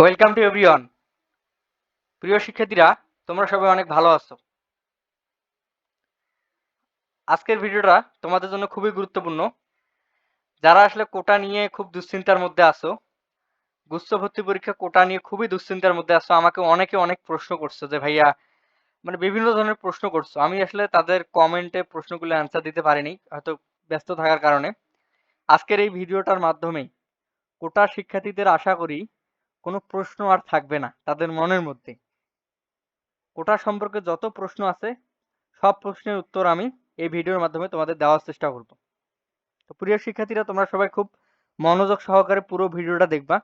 Welcome to everyone প্রিয় শিক্ষার্থীরা, তোমরা সবাই অনেক ভালো আছো। আজকের ভিডিওটা তোমাদের জন্য খুবই গুরুত্বপূর্ণ। যারা আসলে কোটা নিয়ে খুব দুশ্চিন্তার মধ্যে আছো, গুচ্ছ ভর্তি পরীক্ষা কোটা নিয়ে খুবই দুশ্চিন্তার মধ্যে আছো, আমাকে অনেকে অনেক প্রশ্ন করছ যে, ভাইয়া মানে বিভিন্ন ধরনের প্রশ্ন করছ। আমি আসলে তাদের কমেন্টে প্রশ্নগুলো অ্যান্সার দিতে পারিনি, হয়তো ব্যস্ত থাকার কারণে। আজকের এই ভিডিওটার মাধ্যমে কোটা শিক্ষার্থীদের আশা করি কোনো প্রশ্ন আর থাকবে না তাদের মনের মধ্যে। কোটা সম্পর্কে যত প্রশ্ন আছে, সব প্রশ্নের উত্তর আমি এই ভিডিওর মাধ্যমে তোমাদের দেওয়ার চেষ্টা করব। তো প্রিয় শিক্ষার্থীরা, তোমরা সবাই খুব মনোযোগ সহকারে পুরো ভিডিওটা দেখবা।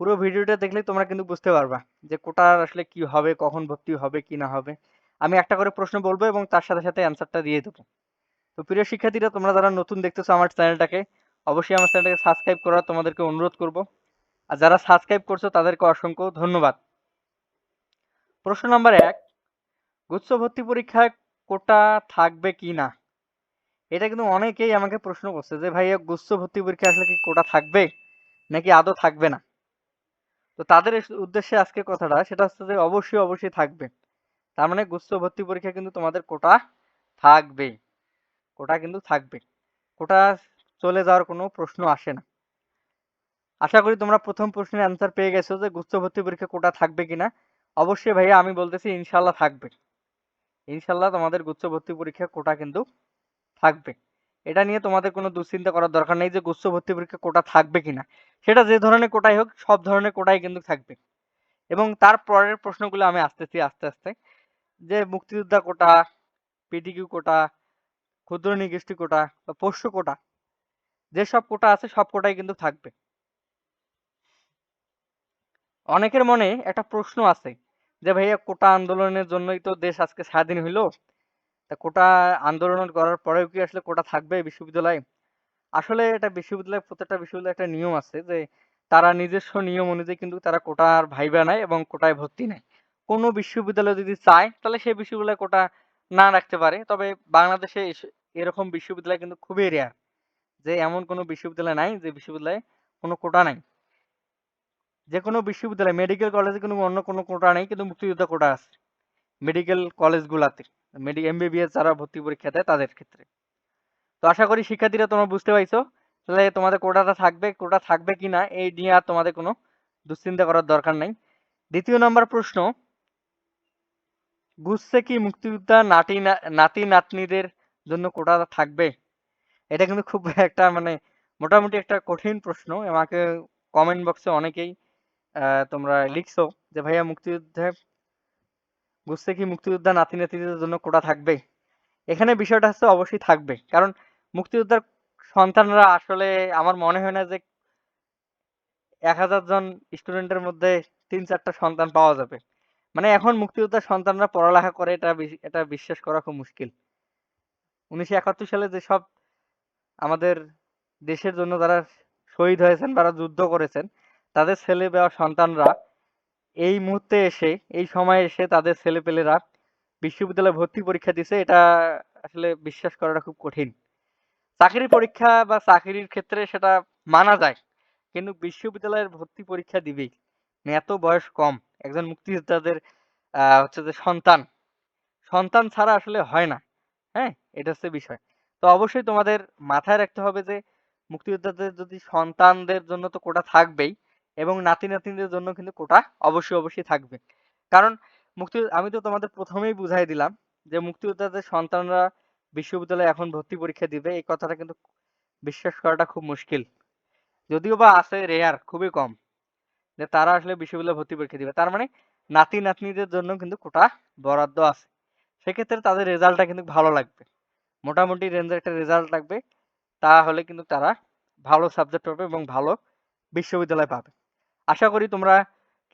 পুরো ভিডিওটা দেখলে তোমরা কিন্তু বুঝতে পারবা যে কোটার আসলে কি হবে, কখন ভর্তি হবে, কি না হবে। আমি একটা করে প্রশ্ন বলব এবং তার সাথে সাথে অ্যান্সারটা দিয়ে দেবো। তো প্রিয় শিক্ষার্থীরা, তোমরা যারা নতুন দেখতেছো আমার চ্যানেলটাকে, অবশ্যই আমার চ্যানেলটাকে সাবস্ক্রাইব করার তোমাদেরকে অনুরোধ করব। আর যারা সাবস্ক্রাইব করছ তাদেরকে অসংখ্য ধন্যবাদ। প্রশ্ন নাম্বার এক, গুচ্ছ ভর্তি পরীক্ষায় কোটা থাকবে কি না? এটা কিন্তু অনেকেই আমাকে প্রশ্ন করছে যে, ভাইয়া, গুচ্ছ ভর্তি পরীক্ষা আসলে কি কোটা থাকবে? নাকি আদৌ থাকবে না? তো তাদের উদ্দেশ্যে আজকে কথাটা সেটা হচ্ছে যে, অবশ্যই অবশ্যই থাকবে। তার মানে গুচ্ছ ভর্তি পরীক্ষা কিন্তু তোমাদের কোটা থাকবে কোটা কিন্তু থাকবে। কোটা চলে যাওয়ার কোনো প্রশ্ন আসে না। আশা করি তোমরা প্রথম প্রশ্নের অ্যান্সার পেয়ে গেছো যে গুচ্ছ ভর্তি পরীক্ষা কোটা থাকবে কিনা। অবশ্যই ভাইয়া আমি বলতেছি ইনশাল্লাহ থাকবে। ইনশাল্লাহ তোমাদের গুচ্ছ ভর্তি পরীক্ষা কোটা কিন্তু থাকবে। এটা নিয়ে তোমাদের কোনো দুশ্চিন্তা করার দরকার নেই যে গুচ্ছ ভর্তি পরীক্ষা কোটা থাকবে কিনা। সেটা যে ধরনের কোটাই হোক, সব ধরনের কোটাই কিন্তু থাকবে। এবং তার পরের প্রশ্নগুলো আমি আসতেছি আস্তে আস্তে। যে মুক্তিযোদ্ধা কোটা পিটিকিউ কোটা, ক্ষুদ্র নিগোষ্ঠী কোটা বা পোষ্য কোটা, যেসব কোটা আছে সব কোটাই কিন্তু থাকবে। অনেকের মনে একটা প্রশ্ন আছে যে, ভাইয়া, কোটা আন্দোলনের জন্যই তো দেশ আজকে স্বাধীন হইল। তা কোটা আন্দোলন করার পরেও কি আসলে কোটা থাকবে বিশ্ববিদ্যালয়ে? আসলে এটা বিশ্ববিদ্যালয়, প্রত্যেকটা বিশ্ববিদ্যালয়ে একটা নিয়ম আছে যে, তারা নিজস্ব নিয়ম অনুযায়ী কিন্তু তারা কোটার ভাইবা নেয় এবং কোটায় ভর্তি নেয়। কোনো বিশ্ববিদ্যালয় যদি চায়, তাহলে সেই বিশ্ববিদ্যালয় কোটা না রাখতে পারে। তবে বাংলাদেশে এরকম বিশ্ববিদ্যালয় কিন্তু খুবই রেয়ার যে, এমন কোনো বিশ্ববিদ্যালয় নাই যে, বিশ্ববিদ্যালয়ে কোনো কোটা নাই। যে কোনো বিশ্ববিদ্যালয় মেডিকেল কলেজে কোনো অন্য কোনো কোটা নেই, কিন্তু মুক্তিযোদ্ধা কোটা আছে। মেডিকেল কলেজগুলাতে মেডি এমবিবিএস যারা ভর্তি পরীক্ষা দেয় তাদের ক্ষেত্রে। তো আশা করি শিক্ষার্থীরা তোমরা বুঝতে পারছ তাহলে তোমাদের কোটাটা থাকবে, কোটা থাকবে কিনা এই নিয়ে আর তোমাদের কোনো দুশ্চিন্তা করার দরকার নাই। দ্বিতীয় নম্বর প্রশ্ন গুচ্ছে কি মুক্তিযোদ্ধা নাতি না- নাতি নাতনিদের জন্য কোটা থাকবে? এটা কিন্তু খুব একটা মানে মোটামুটি একটা কঠিন প্রশ্ন, আমাকে কমেন্ট বক্সে অনেকেই তোমরা লিখছো যে, ভাইয়া, মুক্তিযুদ্ধে বুঝতে কি, মুক্তিযোদ্ধা নাতি নাতিদের জন্য কোটা থাকবে? এখানে বিষয়টা হচ্ছে অবশ্যই থাকবে। কারণ মুক্তিযোদ্ধার সন্তানরা আসলে আমার মনে হয় না যে এক হাজার জন স্টুডেন্টের মধ্যে তিন চারটা সন্তান পাওয়া যাবে। মানে এখন মুক্তিযোদ্ধার সন্তানরা পড়ালেখা করে, এটা এটা বিশ্বাস করা খুব মুশকিল। উনিশশো একাত্তর সালে যেসব আমাদের দেশের জন্য যারা শহীদ হয়েছেন তারা যুদ্ধ করেছেন তাদের ছেলে বা সন্তানরা এই মুহূর্তে এসে, এই সময়ে এসে তাদের ছেলেপেলেরা বিশ্ববিদ্যালয়ে ভর্তি পরীক্ষা দিছে। এটা আসলে বিশ্বাস করাটা খুব কঠিন। চাকরির পরীক্ষা বা চাকরির ক্ষেত্রে সেটা মানা যায়, কিন্তু বিশ্ববিদ্যালয়ের ভর্তি পরীক্ষা দিবেই মানে এত বয়স কম, একজন মুক্তিযোদ্ধাদের হচ্ছে যে সন্তান। সন্তান ছাড়া আসলে হয় না। হ্যাঁ? এটা হচ্ছে বিষয়। তো অবশ্যই তোমাদের মাথায় রাখতে হবে যে, মুক্তিযোদ্ধাদের যদি সন্তানদের জন্য তো কোটা থাকবেই এবং নাতি নাতনিদের জন্য কিন্তু কোটা অবশ্যই অবশ্যই থাকবে। কারণ মুক্তি, আমি তো তোমাদের প্রথমেই বুঝাই দিলাম যে মুক্তিযোদ্ধাদের সন্তানরা বিশ্ববিদ্যালয়ে এখন ভর্তি পরীক্ষা দিবে, এই কথাটা কিন্তু বিশ্বাস করাটা খুব মুশকিল। যদিও বা আছে রেয়ার খুবই কম যে তারা আসলে বিশ্ববিদ্যালয়ে ভর্তি পরীক্ষা দিবে। তার মানে নাতি নাতনিদের জন্য কিন্তু কোটা বরাদ্দ আছে। সেক্ষেত্রে তাদের রেজাল্টটা কিন্তু ভালো লাগবে। মোটামুটি রেঞ্জের একটা রেজাল্ট লাগবে। তাহলে কিন্তু তারা ভালো সাবজেক্ট পাবে এবং ভালো বিশ্ববিদ্যালয় পাবে। আশা করি তোমরা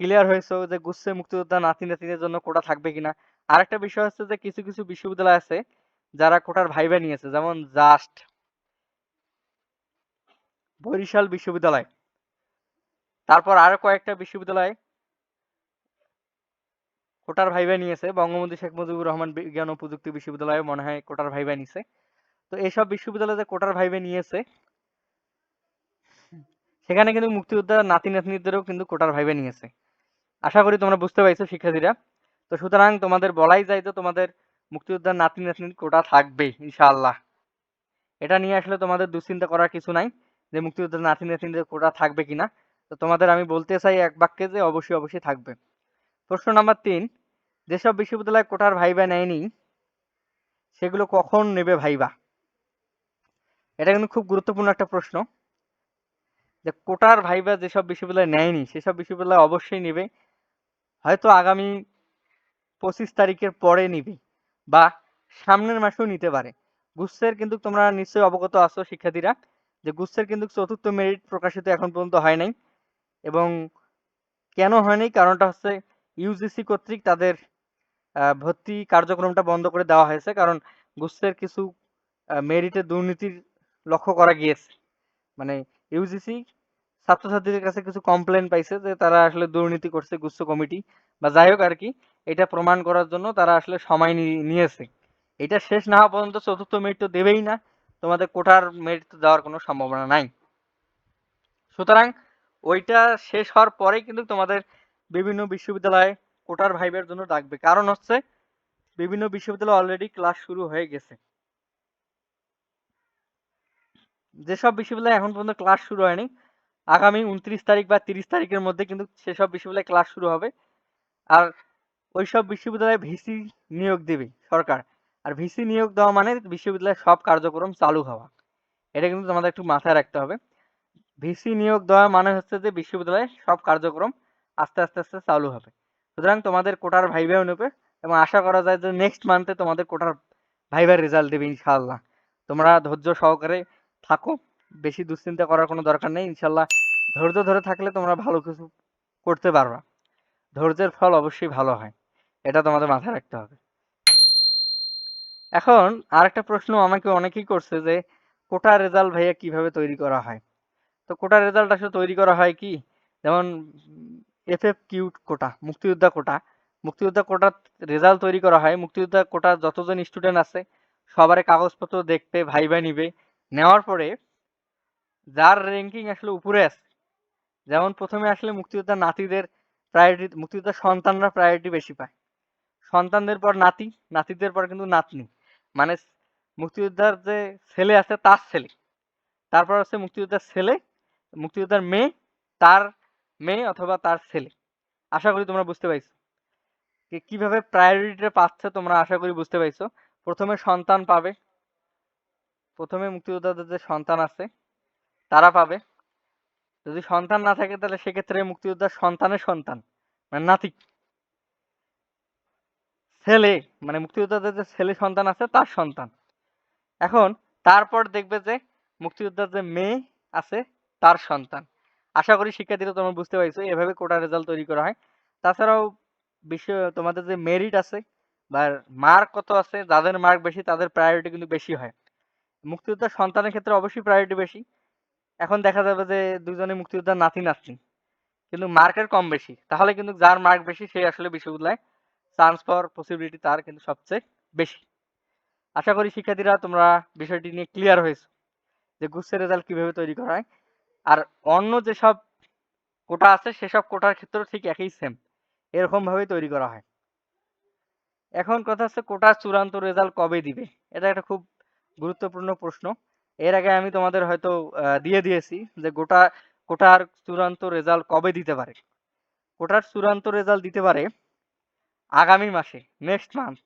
ক্লিয়ার হয়েছো যে গুচ্ছে মুক্তিযোদ্ধা নাতি নাতিদের জন্য কোটা থাকবে কিনা। আরেকটা বিষয় হচ্ছে যে কিছু কিছু বিশ্ববিদ্যালয় আছে যারা কোটার ভাইবা নিয়েছে, যেমন জাস্ট বরিশাল বিশ্ববিদ্যালয়। তারপর আরও কয়েকটা বিশ্ববিদ্যালয় কোটার ভাইবা নিয়েছে, বঙ্গবন্ধু শেখ মুজিবুর রহমান বিজ্ঞান ও প্রযুক্তি বিশ্ববিদ্যালয়ে মনে হয় কোটার ভাইবা নিছে। তো এইসব বিশ্ববিদ্যালয়ে যে কোটার ভাইবা নিয়েছে সেখানে কিন্তু মুক্তিযোদ্ধা নাতি নাতনিদেরও কিন্তু কোটার ভাইবা নিয়েছে। আশা করি তোমরা বুঝতে পারছ, শিক্ষার্থীরা। তো সুতরাং তোমাদের বলাই যায় যে তোমাদের মুক্তিযোদ্ধার নাতি নাতনির কোটা থাকবে ইনশাআল্লাহ। এটা নিয়ে আসলে তোমাদের দুশ্চিন্তা করার কিছু নাই যে মুক্তিযোদ্ধার নাতি নাতনিদের কোটা থাকবে কিনা। তো তোমাদের আমি বলতে চাই এক বাক্যে যে অবশ্যই অবশ্যই থাকবে। প্রশ্ন নাম্বার তিন, যেসব বিশ্ববিদ্যালয় কোটার ভাইবা নেয়নি, সেগুলো কখন নেবে ভাইবা? এটা কিন্তু খুব গুরুত্বপূর্ণ একটা প্রশ্ন। যে কোটার ভাইবা যেসব বিশ্ববিদ্যালয় নেয়নি, সেসব বিশ্ববিদ্যালয় অবশ্যই নেবে। হয়তো আগামী পঁচিশ তারিখের পরে নিবে বা সামনের মাসেও নিতে পারে। গুচ্ছের কিন্তু তোমরা নিশ্চয়ই অবগত আছো, শিক্ষার্থীরা, যে গুচ্ছের কিন্তু চতুর্থ মেরিট প্রকাশিত এখন পর্যন্ত হয় নাই এবং কেন হয়নি কারণটা হচ্ছে ইউজিসি কর্তৃক তাদের ভর্তি কার্যক্রমটা বন্ধ করে দেওয়া হয়েছে। কারণ গুচ্ছের কিছু মেরিটে দুর্নীতির লক্ষ্য করা গিয়েছে। মানে ইউজিসি ছাত্রছাত্রীদের কাছে কিছু কমপ্লেন পাইছে যে তারা আসলে দুর্নীতি করছে গুচ্ছ কমিটি বা যাই হোক আর কি, এটা প্রমাণ করার জন্য তারা আসলে সময় নিয়েছে। এটা শেষ না হওয়া পর্যন্ত চতুর্থ মেরিট তো দেবেই না, তোমাদের কোটার মেরিট তো দেওয়ার কোনো সম্ভাবনা নাই। সুতরাং ওইটা শেষ হওয়ার পরে কিন্তু তোমাদের বিভিন্ন বিশ্ববিদ্যালয়ে কোটার ভাইবের জন্য ডাকবে। কারণ হচ্ছে বিভিন্ন বিশ্ববিদ্যালয়ে অলরেডি ক্লাস শুরু হয়ে গেছে। যেসব বিশ্ববিদ্যালয়ে এখন পর্যন্ত ক্লাস শুরু হয়নি, আগামী উনত্রিশ তারিখ বা তিরিশ তারিখের মধ্যে কিন্তু সেসব বিশ্ববিদ্যালয়ে ক্লাস শুরু হবে। আর ওইসব বিশ্ববিদ্যালয়ে ভিসি নিয়োগ দেবে সরকার। আর ভিসি নিয়োগ দেওয়া মানে বিশ্ববিদ্যালয়ের সব কার্যক্রম চালু হওয়া। এটা কিন্তু তোমাদের একটু মাথায় রাখতে হবে। ভিসি নিয়োগ দেওয়া মানে হচ্ছে যে বিশ্ববিদ্যালয়ে সব কার্যক্রম আস্তে আস্তে আস্তে চালু হবে। সুতরাং তোমাদের কোটার ভাইভাও নেবে এবং আশা করা যায় যে নেক্সট মান্থে তোমাদের কোটার ভাইভার রেজাল্ট দেবে ইনশাআল্লাহ। তোমরা ধৈর্য সহকারে থাকো বেশি দুশ্চিন্তা করার কোনো দরকার নেই, ইনশাল্লাহ। ধৈর্য ধরে থাকলে তোমরা ভালো কিছু করতে পারবা। ধৈর্যের ফল অবশ্যই ভালো হয়, এটা তোমাদের মাথায় রাখতে হবে। এখন আরেকটা প্রশ্ন আমাকে অনেকেই করছে যে, কোটা রেজাল্ট ভাইয়া কীভাবে তৈরি করা হয়? তো কোটা রেজাল্ট আসলে তৈরি করা হয় কি? যেমন এফ এফ কিউ কোটা, মুক্তিযোদ্ধা কোটা। মুক্তিযোদ্ধা কোটার রেজাল্ট তৈরি করা হয়। মুক্তিযোদ্ধা কোটা যতজন স্টুডেন্ট আছে সবারই কাগজপত্র দেখবে ভাইবা নিবে। নেওয়ার পরে যার র্যাঙ্কিং আসলে উপরে আছে, যেমন প্রথমে আসলে মুক্তিযোদ্ধা নাতিদের প্রায়োরিটি মুক্তিযোদ্ধার সন্তানরা প্রায়োরিটি বেশি পায়। সন্তানদের পর নাতি, নাতিদের পর কিন্তু নাতনি। মানে মুক্তিযোদ্ধার যে ছেলে আছে তার ছেলে। তারপর আছে মুক্তিযোদ্ধার ছেলে, মুক্তিযোদ্ধার মেয়ে, তার মেয়ে অথবা তার ছেলে। আশা করি তোমরা বুঝতে পাইছো। যে কীভাবে প্রায়োরিটিটা পাচ্ছে তোমরা আশা করি বুঝতে পাইছো। প্রথমে সন্তান পাবে প্রথমে মুক্তিযোদ্ধাদের যে সন্তান আছে, তারা পাবে। যদি সন্তান না থাকে, তাহলে সেক্ষেত্রে মুক্তিযোদ্ধার সন্তানের সন্তান মানে নাতি। ছেলে মানে মুক্তিযোদ্ধাদের যে ছেলে সন্তান আছে, তার সন্তান। এখন তারপর দেখবে যে মুক্তিযোদ্ধার যে মেয়ে আছে, তার সন্তান। আশা করি শিক্ষার্থীরা তোমরা বুঝতে পারছ, এভাবে কোটা রেজাল্ট তৈরি করা হয়। তাছাড়াও বিশ্ব তোমাদের যে মেরিট আছে, বা মার্ক কত আছে, যাদের মার্ক বেশি, তাদের প্রায়োরিটি কিন্তু বেশি হয়। মুক্তিযোদ্ধার সন্তানের ক্ষেত্রে অবশ্যই প্রায়োরিটি বেশি। এখন দেখা যাবে যে দুজনে মুক্তিযোদ্ধার নাতি নাতনি। কিন্তু মার্কের কম বেশি। তাহলে কিন্তু যার মার্ক বেশি, সে আসলে বিশ্ববিদ্যালয়ে চান্স পাওয়ার পসিবিলিটি তার কিন্তু সবচেয়ে বেশি। আশা করি শিক্ষার্থীরা তোমরা বিষয়টি নিয়ে ক্লিয়ার হয়েছে যে গুচ্ছের রেজাল্ট কীভাবে তৈরি করা হয়। আর অন্য যেসব কোটা আছে, সেসব কোটার ক্ষেত্রেও ঠিক একই সেম এরকম ভাবেই তৈরি করা হয়। এখন কথা হচ্ছে কোটার চূড়ান্ত রেজাল্ট কবে দিবে? এটা একটা খুব গুরুত্বপূর্ণ প্রশ্ন। এর আগে আমি তোমাদের হয়তো দিয়ে দিয়েছি যে গোটা, কোটার চূড়ান্ত রেজাল্ট কবে দিতে পারে। কোটার চূড়ান্ত রেজাল্ট দিতে পারে আগামী মাসে নেক্সট মান্থ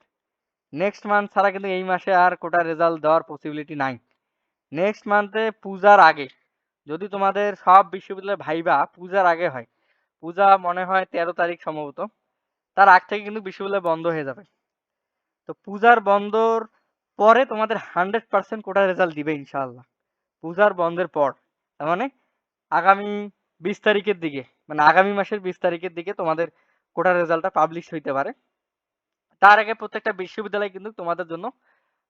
নেক্সট মান্থ ছাড়া কিন্তু এই মাসে আর কোটার রেজাল্ট দেওয়ার পসিবিলিটি নাই। নেক্সট মান্থে পূজার আগে, যদি তোমাদের সব বিশ্ববিদ্যালয়ে ভাইবা পূজার আগে হয়, পূজা মনে হয় তেরো তারিখ সম্ভবত, তার আগ থেকে কিন্তু বিশ্ববিদ্যালয় বন্ধ হয়ে যাবে। তো পূজার বন্ধর পরে তোমাদের হান্ড্রেড পার্সেন্ট কোটা রেজাল্ট দিবে ইনশাআল্লাহ। পূজার বন্ধের পর। তার মানে আগামী বিশ তারিখের দিকে মানে আগামী মাসের বিশ তারিখের দিকে তোমাদের কোটা রেজাল্টটা পাবলিশ হইতে পারে। তার আগে প্রত্যেকটা বিশ্ববিদ্যালয় কিন্তু তোমাদের জন্য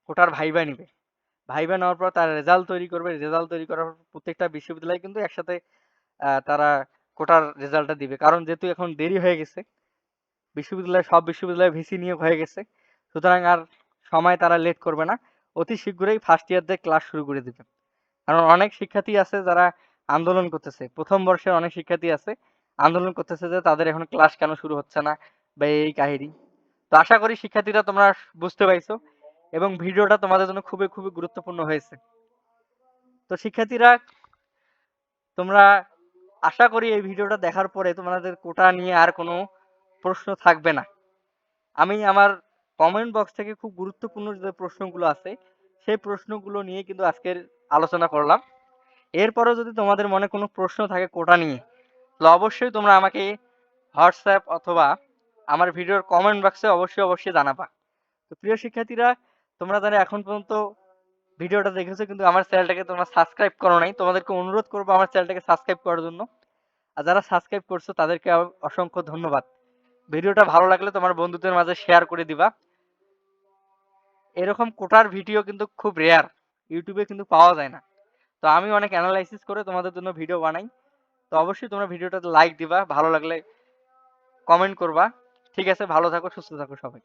কোটার ভাইবা নিবে। ভাইবা নেওয়ার পর তারা রেজাল্ট তৈরি করবে। রেজাল্ট তৈরি করার পর প্রত্যেকটা বিশ্ববিদ্যালয় কিন্তু একসাথে তারা কোটার রেজাল্টটা দিবে। কারণ যেহেতু এখন দেরি হয়ে গেছে, বিশ্ববিদ্যালয়, সব বিশ্ববিদ্যালয়ে ভিসি নিয়োগ হয়ে গেছে। সুতরাং আর সময় তারা লেট করবে না। অতি শীঘ্রই ফার্স্ট ইয়ার দিয়ে ক্লাস শুরু করে দিবে। কারণ অনেক শিক্ষার্থী আছে যারা আন্দোলন করতেছে। প্রথম বর্ষের অনেক শিক্ষার্থী আছে আন্দোলন করতেছে যে তাদের এখন ক্লাস কেন শুরু হচ্ছে না বা এই কাহিনী। তো আশা করি শিক্ষার্থীরা তোমরা বুঝতে পাইছো এবং ভিডিওটা তোমাদের জন্য খুবই খুবই গুরুত্বপূর্ণ হয়েছে। তো শিক্ষার্থীরা, তোমরা আশা করি এই ভিডিওটা দেখার পরে তোমাদের কোটা নিয়ে আর কোনো প্রশ্ন থাকবে না। আমি আমার কমেন্ট বক্স থেকে খুব গুরুত্বপূর্ণ যে প্রশ্নগুলো আছে, সেই প্রশ্নগুলো নিয়ে কিন্তু আজকের আলোচনা করলাম। এরপরেও যদি তোমাদের মনে কোনো প্রশ্ন থাকে কোটা নিয়ে, তাহলে অবশ্যই তোমরা আমাকে হোয়াটসঅ্যাপ অথবা আমার ভিডিওর কমেন্ট বক্সে অবশ্যই অবশ্যই জানাবা। তো প্রিয় শিক্ষার্থীরা, তোমরা যারা এখন পর্যন্ত ভিডিওটা দেখেছ কিন্তু আমার চ্যানেলটাকে তোমরা সাবস্ক্রাইব করো নাই, তোমাদেরকে অনুরোধ করব আমার চ্যানেলটাকে সাবস্ক্রাইব করার জন্য। আর যারা সাবস্ক্রাইব করছ তাদেরকে অসংখ্য ধন্যবাদ। ভিডিওটা ভালো লাগলে তোমার বন্ধুদের মাঝে শেয়ার করে দিবা। এরকম কোটার ভিডিও কিন্তু খুব রেয়ার ইউটিউবে কিন্তু পাওয়া যায় না। তো আমি অনেক অ্যানালাইসিস করে তোমাদের জন্য ভিডিও বানাই। তো অবশ্যই তোমরা ভিডিওটাতে লাইক দিবা, ভালো লাগলে কমেন্ট করবা। ঠিক আছে, ভালো থাকো, সুস্থ থাকো সবাই।